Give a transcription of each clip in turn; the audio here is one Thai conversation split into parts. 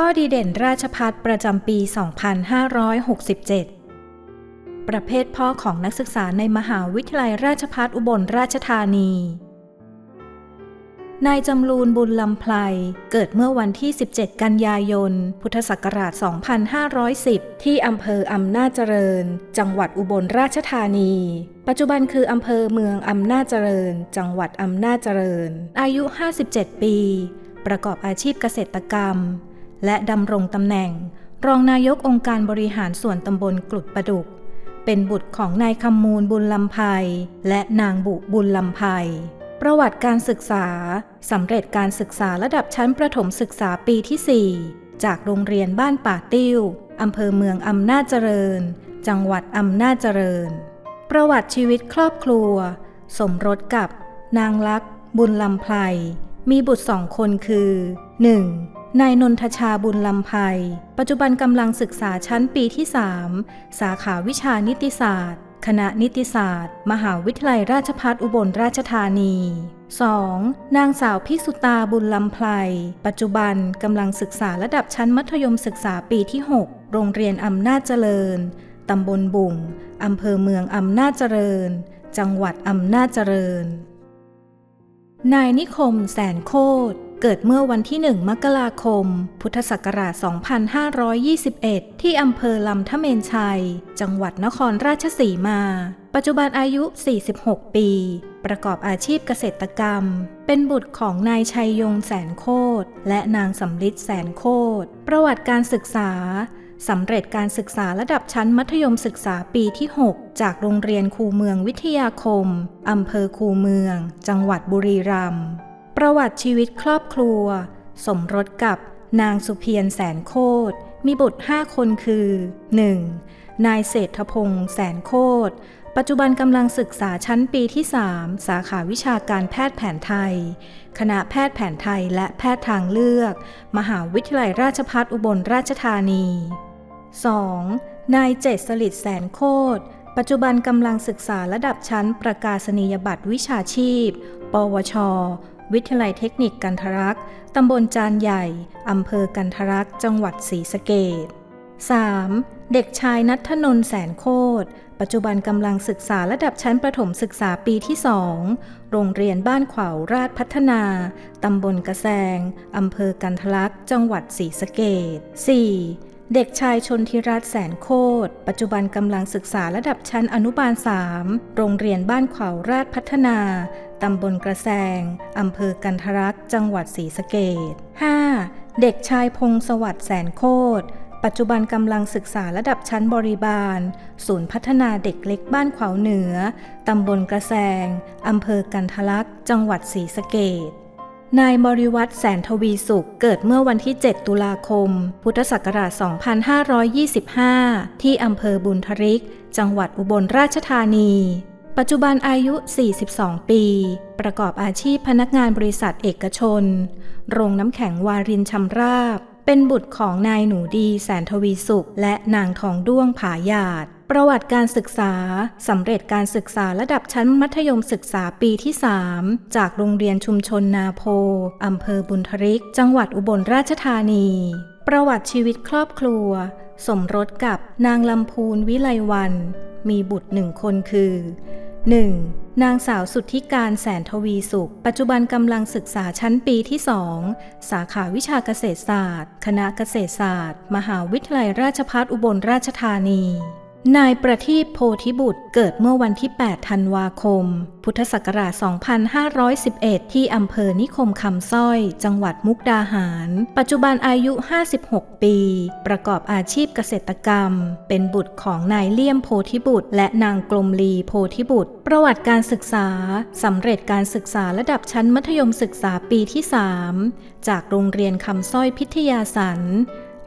พ่อดีเด่นราชพัฒประจำปี 2567 ประเภทพ่อของนักศึกษาในมหาวิทยาลัยราชภัฏอุบลราชธานี นายจำรูนบุญลำไพลเกิดเมื่อวันที่ 17 กันยายน พุทธศักราช 2510 ที่อำเภออำนาจเจริญ จังหวัดอุบลราชธานี ปัจจุบันคืออำเภอเมืองอำนาจเจริญ จังหวัดอำนาจเจริญ อายุ 57 ปี ประกอบอาชีพเกษตรกรรม และดำรงตำแหน่ง รองนายกองค์การบริหารส่วนตำบลกลุดประดุก เป็นบุตรของนายคำมูลบุญลำไพและนางบุบุญลำไพประวัติการศึกษา สำเร็จการศึกษาระดับชั้นประถมศึกษาปีที่ 4 จากโรงเรียนบ้านป่าติ้วอำเภอเมืองอำนาจเจริญ จังหวัดอำนาจเจริญ ประวัติชีวิตครอบครัว สมรสกับ นางลักษ์บุญลำไพมีบุตรสองคนคือ 1. นายนนทชาบุญลำไพปัจจุบันกำลังศึกษาชั้นปีที่ 3 สาขาวิชานิติศาสตร์ คณะนิติศาสตร์ มหาวิทยาลัยราชภัฏอุบลราชธานี 2. นางสาวพิสุตาบุญลำไพปัจจุบันกำลังศึกษาระดับชั้นมัธยมศึกษาปีที่ 6 โรงเรียนอำนาจเจริญ ตำบลบุ่งอำเภอเมืองอำนาจเจริญ จังหวัดอำนาจเจริญ นายนิคมแสนโคตร เกิดเมื่อวันที่ 1 มกราคม พุทธศักราช 2521 ที่อำเภอลำทะเมนชัย จังหวัดนครราชสีมา ปัจจุบันอายุ 46 ปี ประกอบอาชีพเกษตรกรรม เป็นบุตรของนายชัยยงแสนโคตรและนางสำลิดแสนโคตรประวัติการศึกษาสำเร็จการศึกษาระดับชั้นมัธยมศึกษาปีที่ 6 จากโรงเรียนคูเมืองวิทยาคม อำเภอคูเมือง จังหวัดบุรีรัมย์ ประวัติชีวิตครอบครัว สมรสกับนางสุเพียรแสนโคตรมีบุตร 5 คนคือ 1. นายเศรษฐพงษ์แสนโคตรปัจจุบันกำลังศึกษาชั้นปีที่ 3 สาขาวิชาการแพทย์แผนไทย คณะแพทย์แผนไทยและแพทย์ทางเลือก มหาวิทยาลัยราชภัฏอุบลราชธานี 2. นายเจษสลิดแสนโคตรปัจจุบันกำลังศึกษาระดับชั้นประกาศนียบัตรวิชาชีพ ปวช วิทยาลัยเทคนิคกันทรักษ์ตำบลจานใหญ่ อำเภอกันทรักษ์จังหวัดศรีสะเกษ 3. เด็กชายนัทนนท์แสนโคตร ปัจจุบันกำลังศึกษาระดับชั้นประถมศึกษาปีที่2โรงเรียนบ้านขวาวราชพัฒนา ตำบลกระแซง อำเภอกันทลักษ์จังหวัดศรีสะเกษ 4. เด็กชายชนทิรัตน์แสนโคตร ปัจจุบันกำลังศึกษาระดับชั้นอนุบาล 3 โรงเรียนบ้านขวาวราชพัฒนา ตำบลกระแซงอำเภอกันทรักษ์จังหวัดศรีสะเกษ 5. เด็กชายพงศวัสด์แสนโคตร ปัจจุบันกำลังศึกษาระดับชั้นบริบาล ศูนย์พัฒนาเด็กเล็กบ้านขวาวเหนือ ตำบลกระแซงอำเภอกันทลักจังหวัดศรีสะเกษ นายบริวัตรแสนทวีสุข เกิดเมื่อวันที่ 7 ตุลาคม พุทธศักราช 2525 ที่อำเภอบุญทริก จังหวัดอุบลราชธานี ปัจจุบันอายุ 42 ปี ประกอบอาชีพพนักงานบริษัทเอกชน โรงน้ำแข็งวารินชำราบ เป็นบุตรของนายหนูดีแสนทวีสุข และนางทองด้วงผาหยาด ประวัติการศึกษา สำเร็จการศึกษาระดับชั้นมัธยมศึกษาปีที่ 3 จากโรงเรียนชุมชนนาโพอำเภอบุญทริก จังหวัดอุบลราชธานี ประวัติชีวิตครอบครัว สมรสกับนางลำพูนวิไลวัน มีบุตรหนึ่งคนคือ 1. นางสาวสุทธิการแสนทวีสุข ปัจจุบันกำลังศึกษาชั้นปีที่2สาขาวิชาเกษตรศาสตร์ คณะเกษตรศาสตร์ มหาวิทยาลัยราชภัฏอุบลราชธานี นายประทีปโพธิบุตรเกิดเมื่อวันที่ 8 ธันวาคม พุทธศักราช 2511 ที่อำเภอนิคมคำสร้อย จังหวัดมุกดาหาร ปัจจุบันอายุ 56 ปี ประกอบอาชีพเกษตรกรรม เป็นบุตรของนายเลี่ยมโพธิบุตร และนางกลมลีโพธิบุตร ประวัติการศึกษา สำเร็จการศึกษาระดับชั้นมัธยมศึกษาปีที่ 3 จากโรงเรียนคำสร้อยพิทยาสัน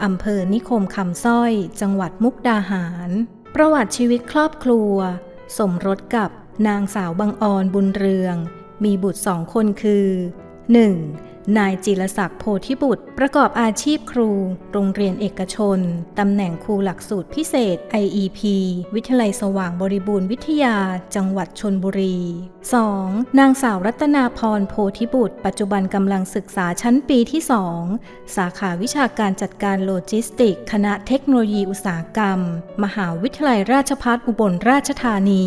อำเภอนิคมคำสร้อย จังหวัดมุกดาหาร ประวัติชีวิตครอบครัว สมรสกับนางสาวบางออนบุญเรือง มีบุตรสองคนคือ 1. นายจิรศักดิ์โพธิบุตร ประกอบอาชีพครู โรงเรียนเอกชน ตำแหน่งครูหลักสูตรพิเศษ IEP วิทยาลัยสว่างบริบูรณ์วิทยา จังหวัดชนบุรี 2. นางสาวรัตนาพรโพธิบุตร ปัจจุบันกำลังศึกษาชั้นปีที่ 2 สาขาวิชาการจัดการโลจิสติก คณะเทคโนโลยีอุตสาหกรรม มหาวิทยาลัยราชภัฏอุบลราชธานี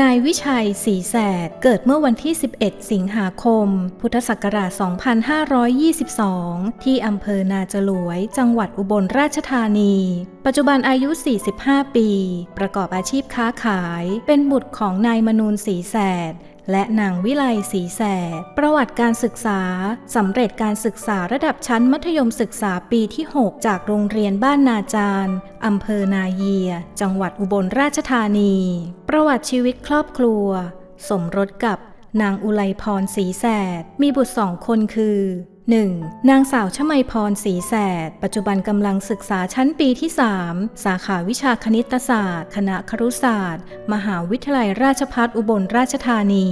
นายวิชัยศรีแสดเกิดเมื่อวันที่ 11 สิงหาคม พุทธศักราช 2522 ที่อำเภอนาจลวย จังหวัดอุบลราชธานี ปัจจุบันอายุ 45 ปี ประกอบอาชีพค้าขาย เป็นบุตรของนายมนูนศรีแสด และนางวิไลศรีแส ประวัติการศึกษา สำเร็จการศึกษาระดับชั้นมัธยมศึกษาปีที่ 6 จากโรงเรียนบ้านนาจารย์อำเภอนาเยีย จังหวัดอุบลราชธานี ประวัติชีวิตครอบครัว สมรสกับนางอุไลพรศรีแสดมีบุตรสองคนคือ 1. นางสาวชมัยพรศรีแสด ปัจจุบันกำลังศึกษาชั้นปีที่ 3 สาขาวิชาคณิตศาสตร์ คณะครุศาสตร์ มหาวิทยาลัยราชภัฏอุบลราชธานี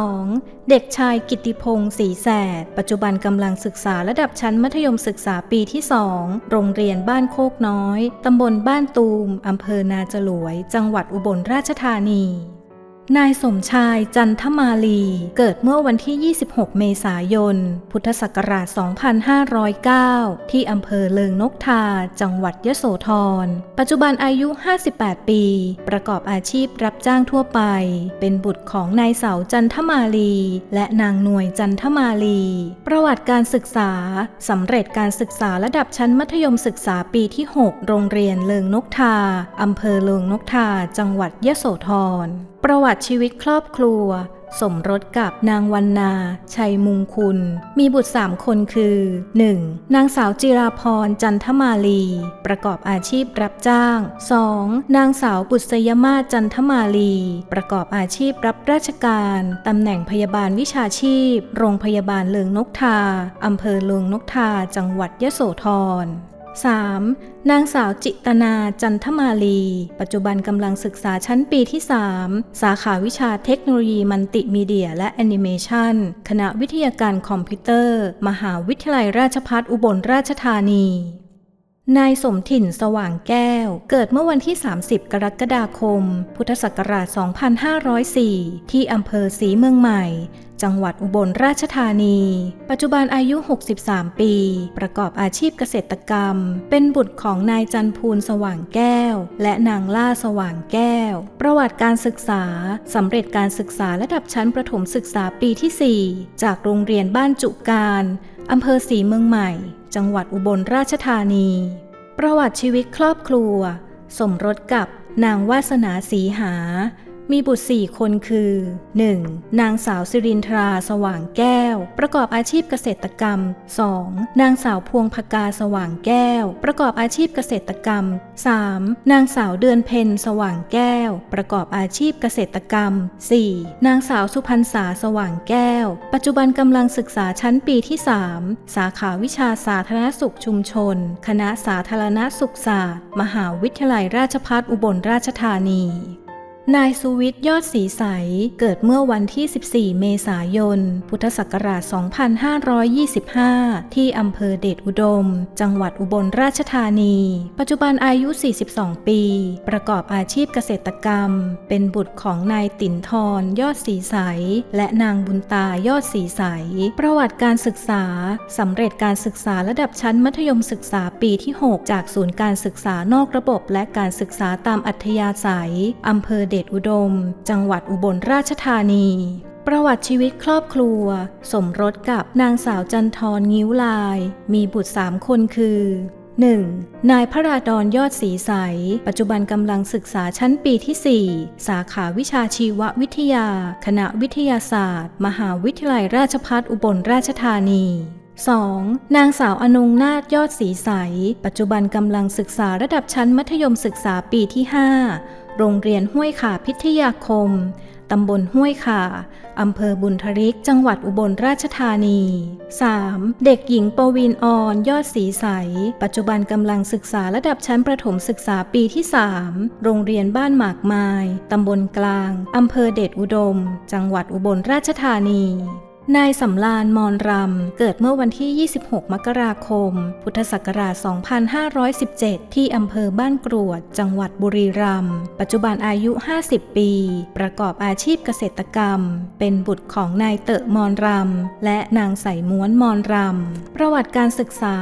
2. เด็กชายกิตติพงศ์ศรีแสด ปัจจุบันกำลังศึกษาระดับชั้นมัธยมศึกษาปีที่ 2 โรงเรียนบ้านโคกน้อย ตำบลบ้านตูมอำเภอนาจลวย จังหวัดอุบลราชธานี นายสมชายจันทมาลี เกิดเมื่อวันที่ 26 เมษายน พุทธศักราช 2509 ที่อำเภอเลิงนกทา จังหวัดยโสธร ปัจจุบันอายุ 58 ปี ประกอบอาชีพรับจ้างทั่วไป เป็นบุตรของนายเสาจันทมาลี และนางหน่วยจันทมาลี ประวัติการศึกษา สำเร็จการศึกษาระดับชั้นมัธยมศึกษาปีที่ 6 โรงเรียนเลิงนกทา อำเภอเลิงนกทา จังหวัดยโสธรประวัติชีวิตครอบครัว สมรสกับนางวันนา ชัยมุงคุณ มีบุตรสามคนคือ 1. นางสาวจิราพรจันทมาลี ประกอบอาชีพรับจ้าง 2. นางสาวบุษยมาจันทมาลี ประกอบอาชีพรับราชการตำแหน่งพยาบาลวิชาชีพ โรงพยาบาลเลิงนกทาอำเภอเลิงนกทา จังหวัดยโสธร 3. นางสาวจิตนาจันทมาลี ปัจจุบันกำลังศึกษาชั้นปีที่ 3 สาขาวิชาเทคโนโลยีมัลติมีเดียและแอนิเมชันคณะวิทยาการคอมพิวเตอร์ มหาวิทยาลัยราชภัฏอุบลราชธานีนายสมถิ่นสว่างแก้ว เกิดเมื่อวันที่ 30 กรกฎาคม พุทธศักราช 2504 ที่อำเภอศรีเมืองใหม่ จังหวัดอุบลราชธานี ปัจจุบันอายุ 63 ปี ประกอบอาชีพเกษตรกรรม เป็นบุตรของนายจันพูนสว่างแก้ว และนางล่าสว่างแก้ว ประวัติการศึกษาสำเร็จการศึกษาระดับชั้นประถมศึกษาปีที่ 4 จากโรงเรียนบ้านจุการอำเภอศรีเมืองใหม่ จังหวัดอุบลราชธานี ประวัติชีวิตครอบครัว สมรสกับนางวาสนาสีหา มีบุตรสี่คนคือ 1. นางสาวสิรินทราสว่างแก้ว ประกอบอาชีพเกษตรกรรม 2. นางสาวพวงพกาสว่างแก้ว ประกอบอาชีพเกษตรกรรม 3. นางสาวเดือนเพ็ญสว่างแก้ว ประกอบอาชีพเกษตรกรรม 4. นางสาวสุพรรณษาสว่างแก้ว ปัจจุบันกำลังศึกษาชั้นปีที่ 3 สาขาวิชาสาธารณสุขชุมชน คณะสาธารณสุขศาสตร์ มหาวิทยาลัยราชภัฏอุบลราชธานี นายสุวิทย์ยอดศรีใส เกิดเมื่อวันที่ 14 เมษายน พุทธศักราช 2525 ที่อำเภอเดชอุดม จังหวัดอุบลราชธานี ปัจจุบันอายุ 42 ปี ประกอบอาชีพเกษตรกรรม เป็นบุตรของนายตินทรยอดศรีใส และนางบุญตายอดศรีใส ประวัติการศึกษา สำเร็จการศึกษาระดับชั้นมัธยมศึกษาปีที่ 6 จากศูนย์การศึกษานอกระบบและการศึกษาตามอัธยาศัยอำเภอเดชอุดม จังหวัดอุบลราชธานี ประวัติชีวิตครอบครัว สมรสกับนางสาวจันทรงิ้วลาย มีบุตรสามคนคือ 1. นายพระราดอนยอดศรีใส ปัจจุบันกำลังศึกษาชั้นปีที่ 4 สาขาวิชาชีววิทยา คณะวิทยาศาสตร์ มหาวิทยาลัยราชภัฏอุบลราชธานี 2. นางสาวอนงนาถยอดศรีใส ปัจจุบันกำลังศึกษาระดับชั้นมัธยมศึกษาปีที่ 5 โรงเรียนห้วยขาพิทยาคม ตำบลห้วยขาอำเภอบุญทริก จังหวัดอุบลราชธานี 3. เด็กหญิงปวีนออนยอดศรีใส ปัจจุบันกำลังศึกษาระดับชั้นประถมศึกษาปีที่ 3 โรงเรียนบ้านหมากไม้ตำบลกลาง อำเภอเดชอุดม จังหวัดอุบลราชธานี นายสำรานมอนรำ เกิดเมื่อวันที่ 26 มกราคม พุทธศักราช 2517 ที่อำเภอบ้านกรวด จังหวัดบุรีรัมย์ ปัจจุบันอายุ 50 ปี ประกอบอาชีพเกษตรกรรม เป็นบุตรของนายเตอะมอนรำ และนางใส่ม้วนมอนรำ ประวัติการศึกษา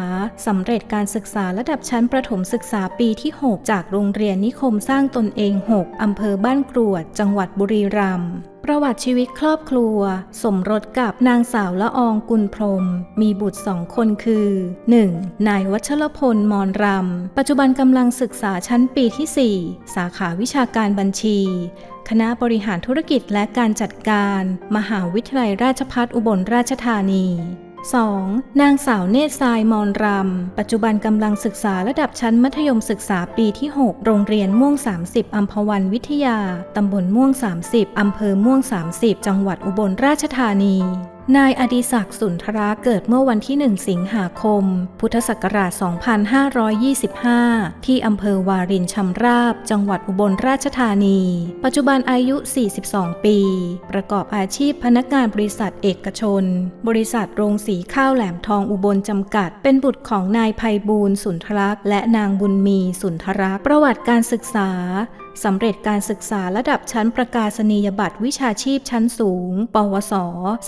สำเร็จการศึกษาระดับชั้นประถมศึกษาปีที่ 6 จากโรงเรียนนิคมสร้างตนเอง 6 อำเภอบ้านกรวด จังหวัดบุรีรัมย์ ประวัติชีวิตครอบครัว สมรสกับนางสาวละอองกุลพรม มีบุตรสองคนคือ 1. นายวัชรพลมอนรำ ปัจจุบันกำลังศึกษาชั้นปีที่ 4 สาขาวิชาการบัญชี คณะบริหารธุรกิจและการจัดการ มหาวิทยาลัยราชภัฏอุบลราชธานี 2. นางสาวเนตรทรายมอนรำปัจจุบันกำลังศึกษาระดับชั้นมัธยมศึกษาปีที่ 6 โรงเรียนม่วง 30 อัมพวันวิทยา ตำบลม่วง 30 อำเภอม่วง 30 จังหวัดอุบลราชธานี นายอดิศักดิ์สุนทราเกิดเมื่อวันที่ 1 สิงหาคม พุทธศักราช 2525 ที่อำเภอวารินชำราบ จังหวัดอุบลราชธานี ปัจจุบันอายุ 42 ปี ประกอบอาชีพพนักงานบริษัทเอกชน บริษัทโรงสีข้าวแหลมทองอุบลจำกัด เป็นบุตรของนายภัยบูลย์สุนทรักษ์และนางบุญมีสุนทรักษ์ประวัติการศึกษา สำเร็จการศึกษาระดับชั้นประกาศนียบัตรวิชาชีพชั้นสูง ปวส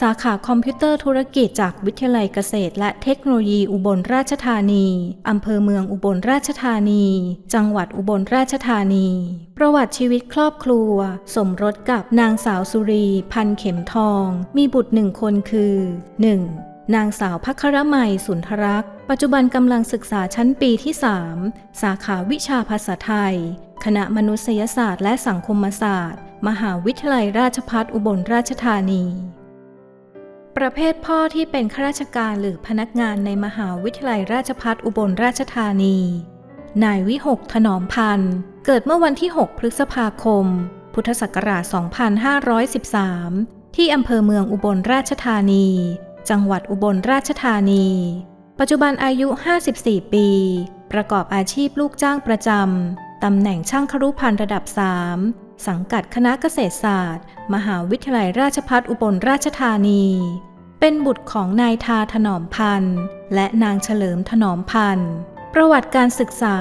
สาขาคอมพิวเตอร์ธุรกิจจากวิทยาลัยเกษตร และเทคโนโลยีอุบลราชธานี อำเภอเมืองอุบลราชธานี จังหวัดอุบลราชธานี ประวัติชีวิตครอบครัว สมรสกับนางสาวสุรี พันเข็มทอง มีบุตรหนึ่งคนคือ 1. นางสาวพัครมัยสุนทรักษ์ปัจจุบันกำลังศึกษาชั้นปีที่ 3 สาขาวิชาภาษาไทย คณะมนุษยศาสตร์และสังคมศาสตร์ มหาวิทยาลัยราชภัฏอุบลราชธานี ประเภทพ่อที่เป็นข้าราชการหรือพนักงานในมหาวิทยาลัยราชภัฏอุบลราชธานี นายวิหกถนอมพันธ์ เกิดเมื่อวันที่ 6 พฤษภาคม พุทธศักราช 2513 ที่อำเภอเมืองอุบลราชธานี จังหวัดอุบลราชธานี ปัจจุบันอายุ 54 ปี ประกอบอาชีพลูกจ้างประจำ ตำแหน่งช่างครุพันธ์ระดับ 3 สังกัดคณะเกษตรศาสตร์ มหาวิทยาลัยราชภัฏอุบลราชธานี เป็นบุตรของนายทาถนอมพันธ์ และนางเฉลิมถนอมพันธ์ ประวัติการศึกษา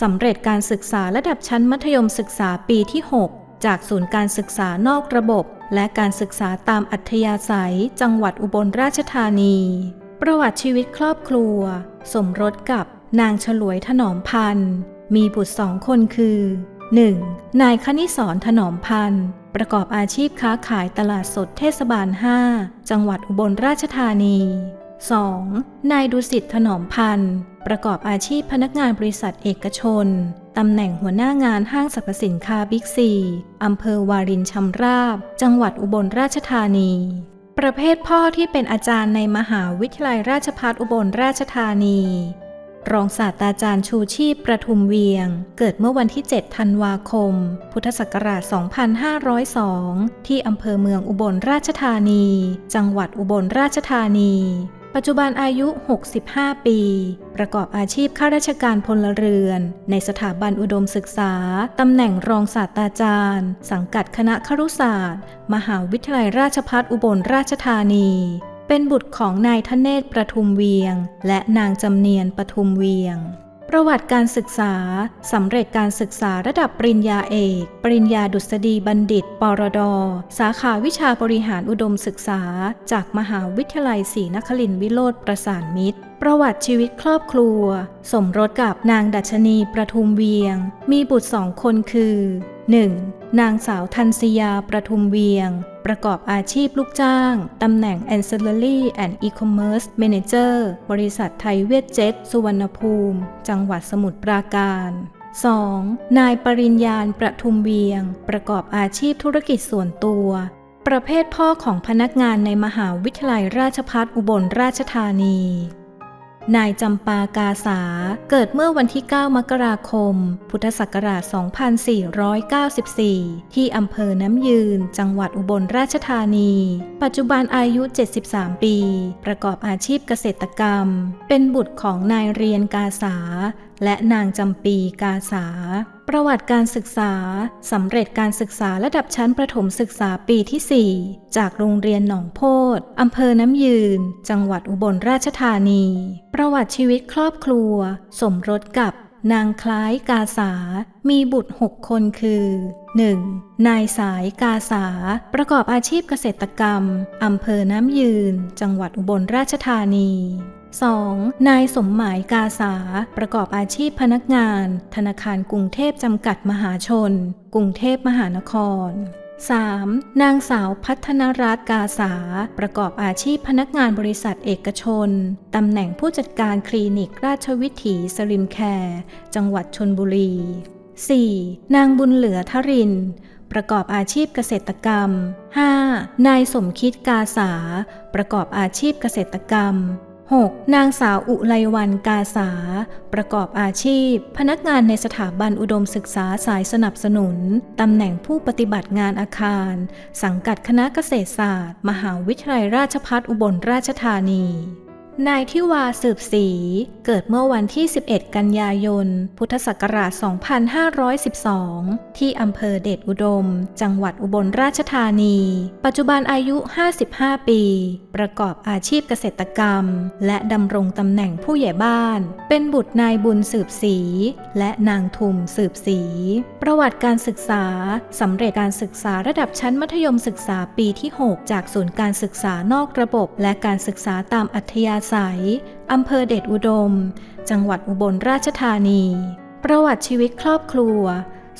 สำเร็จการศึกษาระดับชั้นมัธยมศึกษาปีที่ 6 จากศูนย์การศึกษานอกระบบ และการศึกษาตามอัธยาศัย จังหวัดอุบลราชธานี ประวัติชีวิตครอบครัว สมรสกับนางฉลวยถนอมพันธ์ มีบุตรสองคนคือ 1. นายคณิศรถนอมพันธ์ ประกอบอาชีพค้าขายตลาดสดเทศบาล 5 จังหวัดอุบลราชธานี 2. นายดุสิตถนอมพันธ์ ประกอบอาชีพพนักงานบริษัทเอกชน ตำแหน่งหัวหน้างานห้างสรรพสินค้าบิ๊กซี อำเภอวารินชำราบ จังหวัดอุบลราชธานี ประเภทพ่อที่เป็นอาจารย์ในมหาวิทยาลัยราชภัฏอุบลราชธานี รองศาสตราจารย์ชูชีพประทุมเวียง เกิดเมื่อวันที่ 7 ธันวาคม พุทธศักราช 2502 ที่อำเภอเมืองอุบลราชธานี จังหวัดอุบลราชธานี ปัจจุบันอายุ 65 ปี ประกอบอาชีพข้าราชการพลเรือน ในสถาบันอุดมศึกษา ตำแหน่งรองศาสตราจารย์ สังกัดคณะครุศาสตร์ มหาวิทยาลัยราชภัฏอุบลราชธานี เป็นบุตรของนายทเนศประทุมเวียง และนางจำเนียนประทุมเวียง ประวัติการศึกษา สำเร็จการศึกษาระดับปริญญาเอก ปริญญาดุษฎีบัณฑิต ปรด สาขาวิชาบริหารอุดมศึกษา จากมหาวิทยาลัยศรีนครินทรวิโรธประสานมิตรประวัติชีวิตครอบครัว สมรสกับนางดัชนีประทุมเวียง มีบุตรสองคนคือ 1. นางสาวทันสยาประทุมเวียง ประกอบอาชีพลูกจ้าง ตำแหน่ง Ancillary and E-commerce Manager บริษัทไทยเวทเจ็ตสุวรรณภูมิ จังหวัดสมุทรปราการ 2. นายปริญญาประทุมเวียง ประกอบอาชีพธุรกิจส่วนตัว ประเภทพ่อของพนักงานในมหาวิทยาลัยราชภัฏอุบลราชธานี นายจำปากาสา เกิดเมื่อวันที่ 9 มกราคม พุทธศักราช 2494 ที่อำเภอน้ำยืน จังหวัดอุบลราชธานี ปัจจุบันอายุ 73 ปี ประกอบอาชีพเกษตรกรรม เป็นบุตรของนายเรียนกาสา และนางจำปีกาสา ประวัติการศึกษา สำเร็จการศึกษาระดับชั้นประถมศึกษาปีที่ 4 จากโรงเรียนหนองโพดอำเภอน้ำยืน จังหวัดอุบลราชธานี ประวัติชีวิตครอบครัว สมรสกับนางคล้ายกาสา มีบุตรหกคนคือ 1. นายสายกาสา ประกอบอาชีพเกษตรกรรม อำเภอน้ำยืน จังหวัดอุบลราชธานี 2. นายสมหมายกาสา ประกอบอาชีพพนักงาน ธนาคารกรุงเทพจำกัดมหาชน กรุงเทพมหานคร 3. นางสาวพัฒนรัตน์กาสา ประกอบอาชีพพนักงานบริษัทเอกชน ตำแหน่งผู้จัดการคลินิกราชวิถีสริมแคร์ จังหวัดชนบุรี 4. นางบุญเหลือทริน ประกอบอาชีพเกษตรกรรม 5. นายสมคิดกาสา ประกอบอาชีพเกษตรกรรม 6. นางสาวอุไลวันกาสา ประกอบอาชีพ พนักงานในสถาบันอุดมศึกษาสายสนับสนุน ตำแหน่งผู้ปฏิบัติงานอาคาร สังกัดคณะเกษตรศาสตร์ มหาวิทยาลัยราชพัฒอุบลราชธานี นายทิวาสืบศรีเกิดเมื่อวันที่ 11 กันยายน พุทธศักราช 2512 ที่อำเภอเดชอุดม จังหวัดอุบลราชธานี ปัจจุบันอายุ 55 ปี ประกอบอาชีพเกษตรกรรม และดำรงตำแหน่งผู้ใหญ่บ้าน เป็นบุตรนายบุญสืบศรีและนางทุมสืบศรีประวัติการศึกษาสำเร็จการศึกษาระดับชั้นมัธยมศึกษาปีที่ 6 จากศูนย์การศึกษานอกระบบ และการศึกษาตามอัธยาศัย อำเภอเดชอุดม จังหวัดอุบลราชธานี ประวัติชีวิตครอบครัว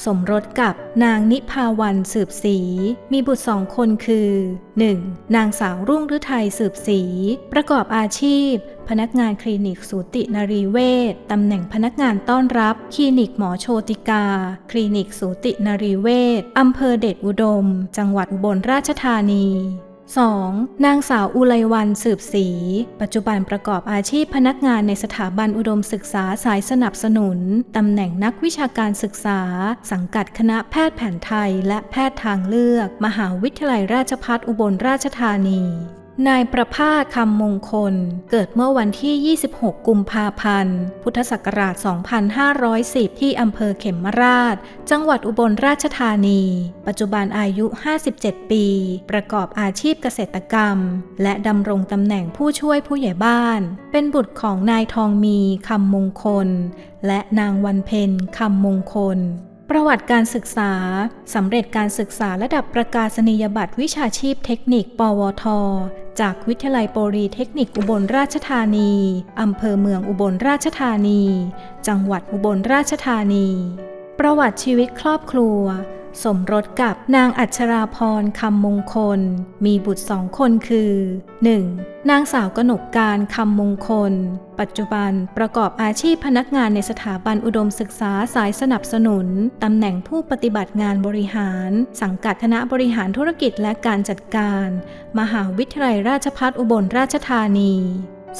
สมรสกับนางนิพาวันสืบศรีมีบุตรสองคนคือ 1. นางสาวรุ่งฤทัยสืบศรีประกอบอาชีพ พนักงานคลินิกสูตินรีเวชตำแหน่งพนักงานต้อนรับ คลินิกหมอโชติกา คลินิกสูตินรีเวชอำเภอเดชอุดม จังหวัดอุบลราชธานี 2. นางสาวอุไลวันสืบศรีปัจจุบันประกอบอาชีพพนักงานในสถาบันอุดมศึกษาสายสนับสนุน ตำแหน่งนักวิชาการศึกษา สังกัดคณะแพทย์แผนไทยและแพทย์ทางเลือก มหาวิทยาลัยราชภัฏอุบลราชธานี นายประภาคำมงคล เกิดเมื่อวันที่ 26 กุมภาพันธ์ พุทธศักราช 2510 ที่อำเภอเขมราช จังหวัดอุบลราชธานี ปัจจุบันอายุ 57 ปี ประกอบอาชีพเกษตรกรรม และดำรงตำแหน่งผู้ช่วยผู้ใหญ่บ้าน เป็นบุตรของนายทองมีคำมงคล และนางวันเพ็ญคำมงคล ประวัติการศึกษา สำเร็จการศึกษาระดับประกาศนียบัตรวิชาชีพเทคนิค ปวท จากวิทยาลัยโปรีเทคนิคอุบลราชธานี อำเภอเมืองอุบลราชธานี จังหวัดอุบลราชธานี ประวัติชีวิตครอบครัว สมรสกับนางอัชราพรคำมงคล มีบุตรสองคนคือ 1. นางสาวกนกการคำมงคล ปัจจุบันประกอบอาชีพพนักงานในสถาบันอุดมศึกษาสายสนับสนุน ตำแหน่งผู้ปฏิบัติงานบริหาร สังกัดคณะบริหารธุรกิจและการจัดการ มหาวิทยาลัยราชภัฏอุบลราชธานี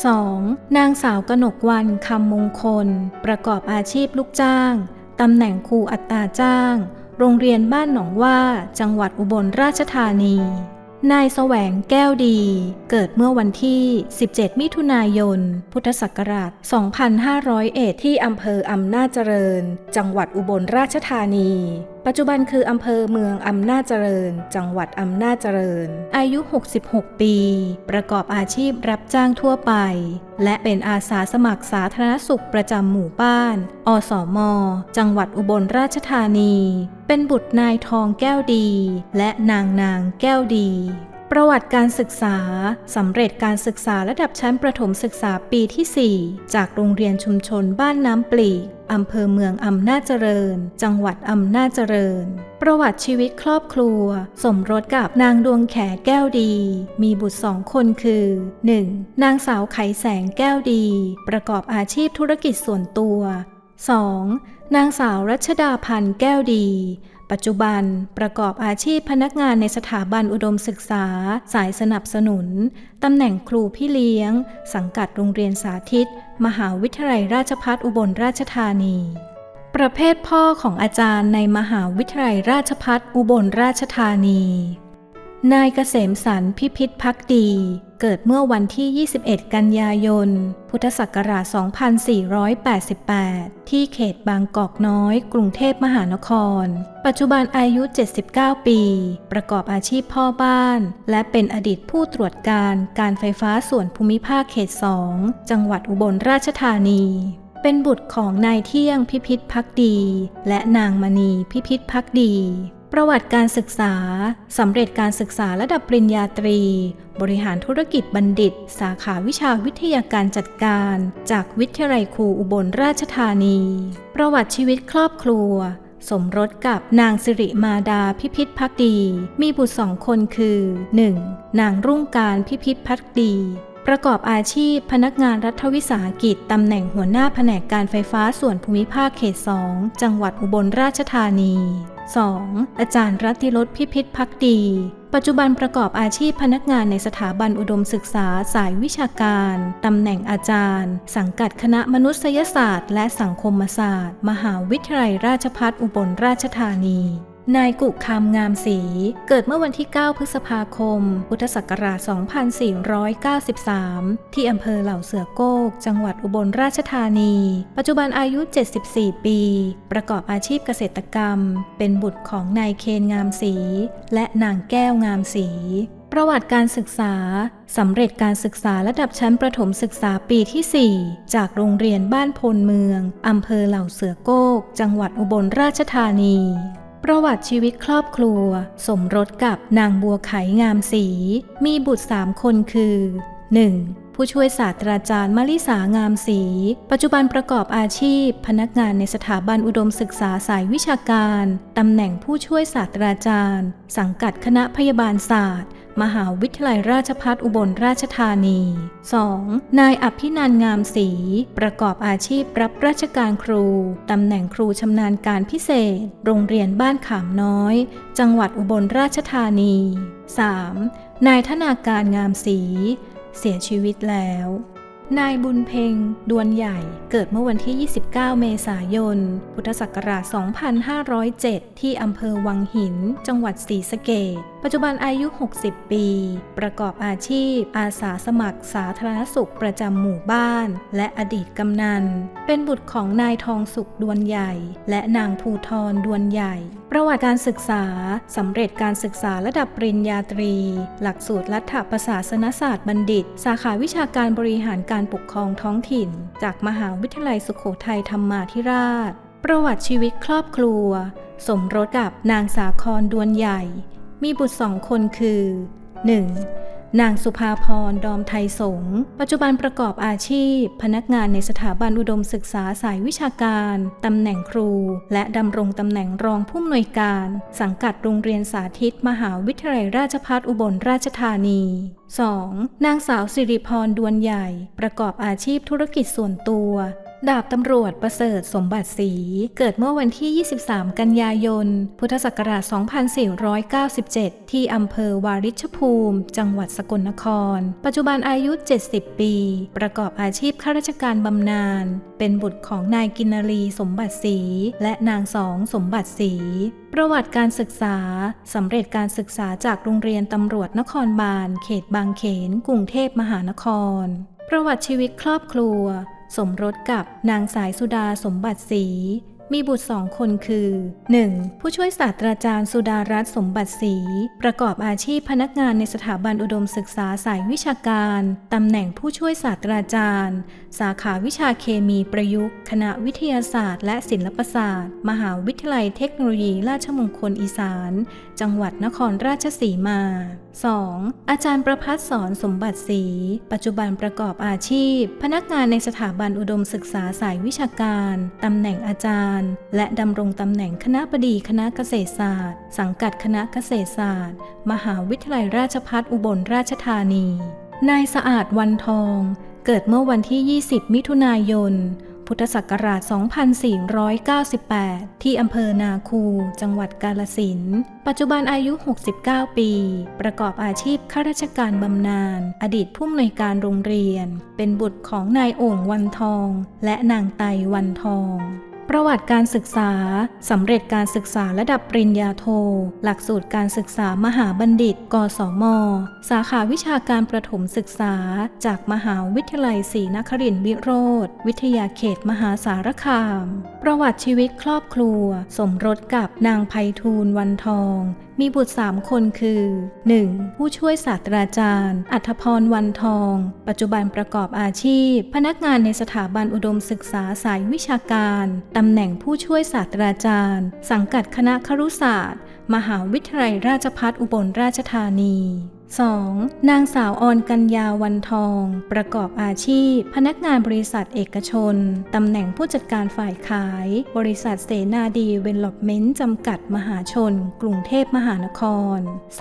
2. นางสาวกนกวันคำมงคล ประกอบอาชีพลูกจ้าง ตำแหน่งครูอัตราจ้าง โรงเรียนบ้านหนองว่า จังหวัดอุบลราชธานี นายแสวงแก้วดี เกิดเมื่อวันที่ 17 มิถุนายน พุทธศักราช 2501 ที่อำเภออำนาจเจริญ จังหวัดอุบลราชธานี ปัจจุบันคืออำเภอเมืองอำนาจเจริญ จังหวัดอำนาจเจริญ อายุ 66 ปี ประกอบอาชีพรับจ้างทั่วไป และเป็นอาสาสมัครสาธารณสุขประจำหมู่บ้าน อสมจังหวัดอุบลราชธานี เป็นบุตรนายทองแก้วดี และนางนางแก้วดี ประวัติการศึกษา สำเร็จการศึกษาระดับชั้นประถมศึกษาปีที่ 4 จากโรงเรียนชุมชนบ้านน้ำปลีกอำเภอเมืองอำนาจเจริญ จังหวัดอำนาจเจริญ ประวัติชีวิตครอบครัว สมรสกับนางดวงแขแก้วดี มีบุตรสองคนคือ 1. นางสาวไขแสงแก้วดี ประกอบอาชีพธุรกิจส่วนตัว 2. นางสาวรัชดาพันธ์แก้วดี ปัจจุบันประกอบอาชีพพนักงานในสถาบันอุดมศึกษา สายสนับสนุน ตำแหน่งครูพี่เลี้ยง สังกัดโรงเรียนสาธิต มหาวิทยาลัยราชพัฒอุบลราชธานี ประเภทพ่อของอาจารย์ในมหาวิทยาลัยราชพัฒอุบลราชธานี นายเกษมสันพิพิธพักดี เกิดเมื่อวันที่ 21 กันยายน พุทธศักราช 2488 ที่เขตบางกอกน้อย กรุงเทพมหานคร ปัจจุบันอายุ 79 ปี ประกอบอาชีพพ่อบ้าน และเป็นอดีตผู้ตรวจการการไฟฟ้าส่วนภูมิภาคเขต 2 จังหวัดอุบลราชธานีเป็นบุตรของนายเที่ยงพิพิธพักดี และนางมณีพิพิธพักดี ประวัติการศึกษา สำเร็จการศึกษาระดับปริญญาตรี บริหารธุรกิจบัณฑิต สาขาวิชาวิทยาการจัดการ จากวิทยาลัยครูอุบลราชธานี ประวัติชีวิตครอบครัว สมรสกับนางสิริมาดาพิพิธพักดี มีบุตรสองคนคือ 1. นางรุ่งการพิพิธพักดีประกอบอาชีพพนักงานรัฐวิสาหกิจ ตำแหน่งหัวหน้าแผนกการไฟฟ้าส่วนภูมิภาคเขต 2 จังหวัดอุบลราชธานี 2. อาจารย์รัติรสพิพิธพักดี ปัจจุบันประกอบอาชีพพนักงานในสถาบันอุดมศึกษาสายวิชาการ ตำแหน่งอาจารย์ สังกัดคณะมนุษยศาสตร์ และสังคมศาสตร์ มหาวิทยาลัยราชพัฒอุบลราชธานี นายกุคำงามศรีเกิดเมื่อวันที่ 9 พฤษภาคม พุทธศักราช 2493 ที่อำเภอเหล่าเสือโกก จังหวัดอุบลราชธานี ปัจจุบันอายุ 74 ปี ประกอบอาชีพเกษตรกรรม เป็นบุตรของนายเคนงามศรีและนางแก้วงามศรีประวัติการศึกษา สำเร็จการศึกษาระดับชั้นประถมศึกษาปีที่ 4 จากโรงเรียนบ้านพลเมือง อำเภอเหล่าเสือโกก จังหวัดอุบลราชธานี ประวัติชีวิตครอบครัว สมรสกับนางบัวไขงามสี มีบุตรสามคนคือ 1. ผู้ช่วยศาสตราจารย์มลิสางามสี ปัจจุบันประกอบอาชีพ พนักงานในสถาบันอุดมศึกษาสายวิชาการ ตำแหน่งผู้ช่วยศาสตราจารย์ สังกัดคณะพยาบาลศาสตร์ มหาวิทยาลัยราชภัฏอุบลราชธานี 2. นายอภินันงามศรีประกอบอาชีพรับราชการครู ตำแหน่งครูชำนาญการพิเศษ โรงเรียนบ้านขามน้อย จังหวัดอุบลราชธานี 3. นายธนาการงามศรีเสียชีวิตแล้วนายบุญเพ็ง ดวนใหญ่ เกิดเมื่อวันที่ 29 เมษายน พุทธศักราช 2507 ที่อำเภอวังหิน จังหวัดศรีสะเกษ ปัจจุบันอายุ 60 ปี ประกอบอาชีพ อาสาสมัครสาธารณสุขประจำหมู่บ้าน และอดีตกำนัน เป็นบุตรของนายทองสุขดวนใหญ่ และนางภูทรดวนใหญ่ ประวัติการศึกษาสำเร็จการศึกษาระดับปริญญาตรี หลักสูตรรัฐประศาสนศาสตร์บัณฑิต สาขาวิชาการบริหารการปกครองท้องถิ่น จากมหาวิทยาลัยสุโขทัยธรรมาธิราช ประวัติชีวิตครอบครัว สมรสกับนางสาครดวนใหญ่ มีบุตรสองคนคือ 1. นางสุภาพร ดอมไทยสง์ปัจจุบันประกอบอาชีพ พนักงานในสถาบันอุดมศึกษาสายวิชาการ ตำแหน่งครู และดำรงตำแหน่งรองผู้อำนวยการ สังกัดโรงเรียนสาธิต มหาวิทยาลัยราชภัฏอุบลราชธานี 2. นางสาวสิริพร ดวนใหญ่ ประกอบอาชีพธุรกิจส่วนตัว ดาบตำรวจประเสริฐสมบัติศรีเกิดเมื่อวันที่ 23 กันยายน พุทธศักราช 2497 ที่อำเภอวาริชภูมิ จังหวัดสกลนคร ปัจจุบันอายุ 70 ปี ประกอบอาชีพข้าราชการบำนาญ เป็นบุตรของนายกินารีสมบัติศรีและนางสองสมบัติศรีประวัติการศึกษา สำเร็จการศึกษาจากโรงเรียนตำรวจนครบาล เขตบางเขน กรุงเทพมหานครประวัติชีวิตครอบครัว สมรสกับนางสายสุดาสมบัติศรี มีบุตรสองคนคือ 1. ผู้ช่วยศาสตราจารย์สุดารัตน์สมบัติศรี ประกอบอาชีพพนักงานในสถาบันอุดมศึกษาสายวิชาการ ตำแหน่งผู้ช่วยศาสตราจารย์ สาขาวิชาเคมีประยุกต์ คณะวิทยาศาสตร์ และศิลปศาสตร์ มหาวิทยาลัยเทคโนโลยีราชมงคลอีสาน จังหวัดนครราชสีมา 2. อาจารย์ประพัฒสอนสมบัติศรี ปัจจุบันประกอบอาชีพ พนักงานในสถาบันอุดมศึกษาสายวิชาการ ตำแหน่งอาจารย์และดำรงตำแหน่งคณะบดีคณะเกษตรศาสตร์ สังกัดคณะเกษตรศาสตร์ มหาวิทยาลัยราชภัฏอุบลราชธานี นายสะอาดวันทอง เกิดเมื่อวันที่ 20 มิถุนายน พุทธศักราช 2498 ที่อำเภอนาคู จังหวัดกาลสิน ปัจจุบันอายุ 69 ปี ประกอบอาชีพข้าราชการบำนาญ อดีตผู้อำนวยการโรงเรียน เป็นบุตรของนายโอ่งวันทอง และนางไตวันทอง ประวัติการศึกษา สำเร็จการศึกษาระดับปริญญาโท หลักสูตรการศึกษามหาบัณฑิต กศม สาขาวิชาการประถมศึกษา จากมหาวิทยาลัยศรีนครินทรวิโรธ วิทยาเขตมหาสารคาม ประวัติชีวิตครอบครัว สมรสกับนางไพฑูรย์วันทอง มีบุตร 3 คนคือ 1. ผู้ช่วยศาสตราจารย์ อัธพรวันทอง ปัจจุบันประกอบอาชีพ พนักงานในสถาบันอุดมศึกษาสายวิชาการ ตำแหน่งผู้ช่วยศาสตราจารย์ สังกัดคณะครุศาสตร์ มหาวิทยาลัยราชภัฏอุบลราชธานี 2. นางสาวออนกัญญาวันทอง ประกอบอาชีพ พนักงานบริษัทเอกชน ตำแหน่งผู้จัดการฝ่ายขาย บริษัทเสนาดีเวลลอปเมนต์จำกัดมหาชน กรุงเทพมหานคร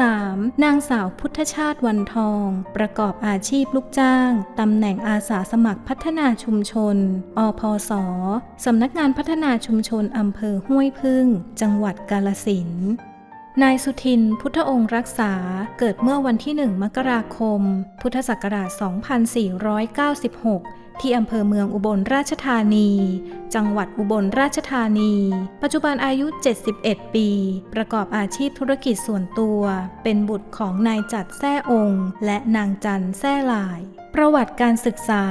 3. นางสาวพุทธชาติวันทอง ประกอบอาชีพลูกจ้าง ตำแหน่งอาสาสมัครพัฒนาชุมชน อพสสำนักงานพัฒนาชุมชนอำเภอห้วยพึ่ง จังหวัดกาลสิน นายสุทิน พุทธองค์รักษา เกิดเมื่อวันที่ 1 มกราคม พุทธศักราช 2496 ที่อำเภอเมืองอุบลราชธานี จังหวัดอุบลราชธานี ปัจจุบันอายุ 71 ปี ประกอบอาชีพธุรกิจส่วนตัว เป็นบุตรของนายจัดแซ่องค์ และนางจันแซ่หลาย ประวัติการศึกษา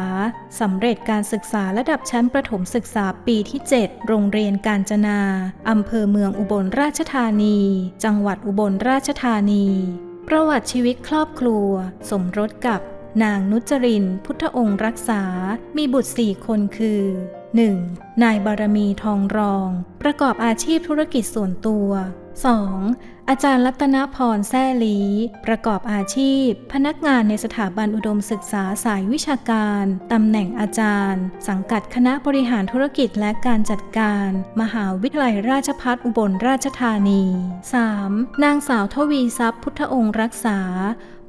สำเร็จการศึกษาระดับชั้นประถมศึกษาปีที่ 7 โรงเรียนการจนาอำเภอเมืองอุบลราชธานี จังหวัดอุบลราชธานีประวัติชีวิตครอบครัว สมรสกับ นางนุจรินทร์พุทธองค์รักษา มีบุตรสี่คนคือ 1. นายบารมีทองรอง ประกอบอาชีพธุรกิจส่วนตัว 2. อาจารย์รัตนพรแซ่ลี ประกอบอาชีพ พนักงานในสถาบันอุดมศึกษาสายวิชาการ ตำแหน่งอาจารย์ สังกัดคณะบริหารธุรกิจและการจัดการ มหาวิทยาลัยราชภัฏอุบลราชธานี 3. นางสาวทวีทรัพย์พุทธองค์รักษา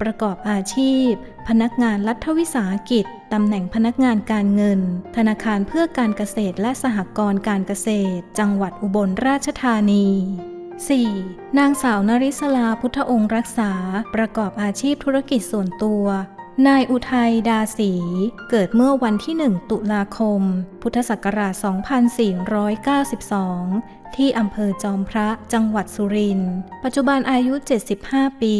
ประกอบอาชีพ พนักงานรัฐวิสาหกิจ ตำแหน่งพนักงานการเงิน ธนาคารเพื่อการเกษตรและสหกรณ์การเกษตร จังหวัดอุบลราชธานี 4. นางสาวนริศลาพุทธองค์รักษา ประกอบอาชีพธุรกิจส่วนตัวนายอุทัยดาสี เกิดเมื่อวันที่ 1 ตุลาคม พุทธศักราช 2492 ที่อำเภอจอมพระจังหวัดสุรินทร์ ปัจจุบันอายุ 75 ปี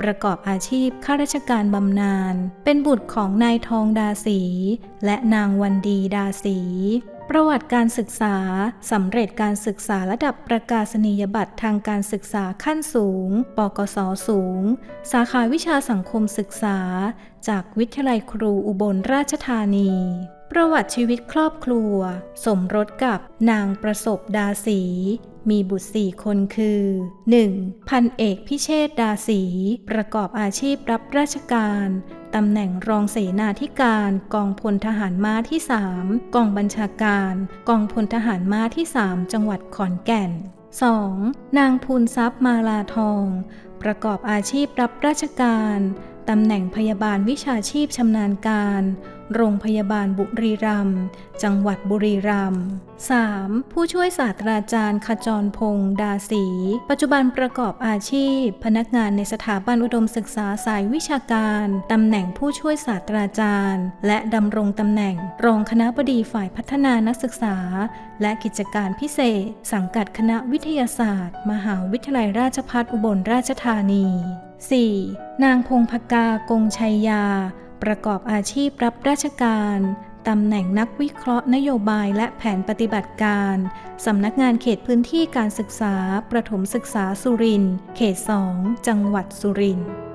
ประกอบอาชีพข้าราชการบำนาญ เป็นบุตรของนายทองดาสี และนางวันดีดาสีประวัติการศึกษา สำเร็จการศึกษาระดับประกาศนียบัตรทางการศึกษาขั้นสูง ปกศสูง สาขาวิชาสังคมศึกษา จากวิทยาลัยครูอุบลราชธานี ประวัติชีวิตครอบครัว สมรสกับนางประสบดาสี มีบุตรสี่คนคือ 1. พันเอกพิเชษดาสี ประกอบอาชีพรับราชการตำแหน่งรองเสนาธิการกองพลทหารม้าที่ 3 กองบัญชาการ กองพลทหารม้าที่ 3 จังหวัดขอนแก่น 2. นางภูนทรัพย์มาลาทอง ประกอบอาชีพรับราชการตำแหน่งพยาบาลวิชาชีพชำนาญการ โรงพยาบาลบุรีรัมย์ จังหวัดบุรีรัมย์ 3. ผู้ช่วยศาสตราจารย์ขจรพงษ์ดาสี ปัจจุบันประกอบอาชีพ พนักงานในสถาบันอุดมศึกษาสายวิชาการ ตำแหน่งผู้ช่วยศาสตราจารย์ และดำรงตำแหน่ง รองคณะบดีฝ่ายพัฒนานักศึกษา และกิจการพิเศษ สังกัดคณะวิทยาศาสตร์ มหาวิทยาลัยราชภัฏอุบลราชธานี 4. นางพงพกากงชัยยา ประกอบอาชีพรับราชการตำแหน่งนักวิเคราะห์นโยบายและแผนปฏิบัติการ สำนักงานเขตพื้นที่การศึกษา ประถมศึกษาสุรินทร์เขต 2 จังหวัดสุรินทร์